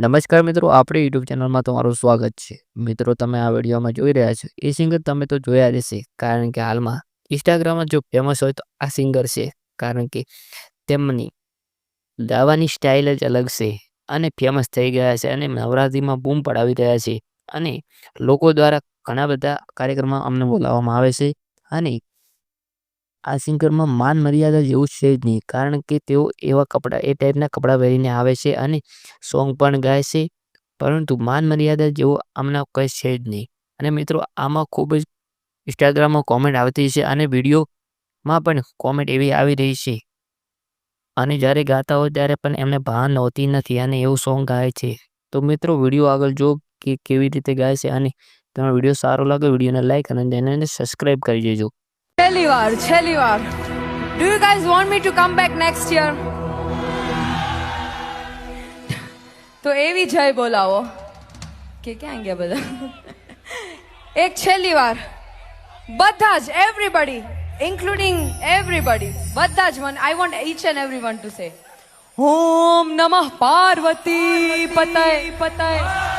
નમસ્કાર મિત્રો, આપણી યુટ્યુબ ચેનલમાં તમારું સ્વાગત છે. મિત્રો, તમે આ વિડીયોમાં જોઈ રહ્યા છો, એ સિંગર તમે તો જોયા રહેશે કારણ કે હાલમાં ઇન્સ્ટાગ્રામમાં જો ફેમસ હોય તો આ સિંગર છે, કારણ કે તેમની ગાવાની સ્ટાઇલ જ અલગ છે અને ફેમસ થઈ ગયા છે અને નવરાત્રિમાં બૂમ પડાવી રહ્યા છે અને લોકો દ્વારા ઘણા બધા કાર્યક્રમમાં અમને બોલાવવામાં આવે છે અને આ સિંગરમાં માન મર્યાદા જેવું છે જ નહીં, કારણ કે તેઓ એવા કપડાં, એ ટાઈપના કપડાં પહેરીને આવે છે અને સોંગ પણ ગાય છે. પરંતુ માન મર્યાદા જેવો આમના કંઈ છે જ નહીં. અને મિત્રો, આમાં ખૂબ જ ઇન્સ્ટાગ્રામમાં કોમેન્ટ આવતી છે અને વિડીયોમાં પણ કોમેન્ટ એવી આવી રહી છે. અને જ્યારે ગાતા હોય ત્યારે પણ એમને ભાન હોતી નથી અને એવું સોંગ ગાય છે. તો મિત્રો, વીડિયો આગળ જો કે કેવી રીતે ગાય છે અને તમને વીડિયો સારો લાગે, વિડીયોને લાઈક અને ચેનલને સબસ્ક્રાઈબ કરી દેજો. છેલ્લી વાર છેલ્લી વાર. Do you guys want me to come back next year તો એવી જય બોલાવો. કે ક્યાં ગયા બધા? એક છેલ્લી વાર. બધા જ એવરીબડી ઇન્ક્લુડિંગ એવરીબડી બધા જ one I want each and every one to say ઓમ નમઃ પાર્વતી પતય પતય.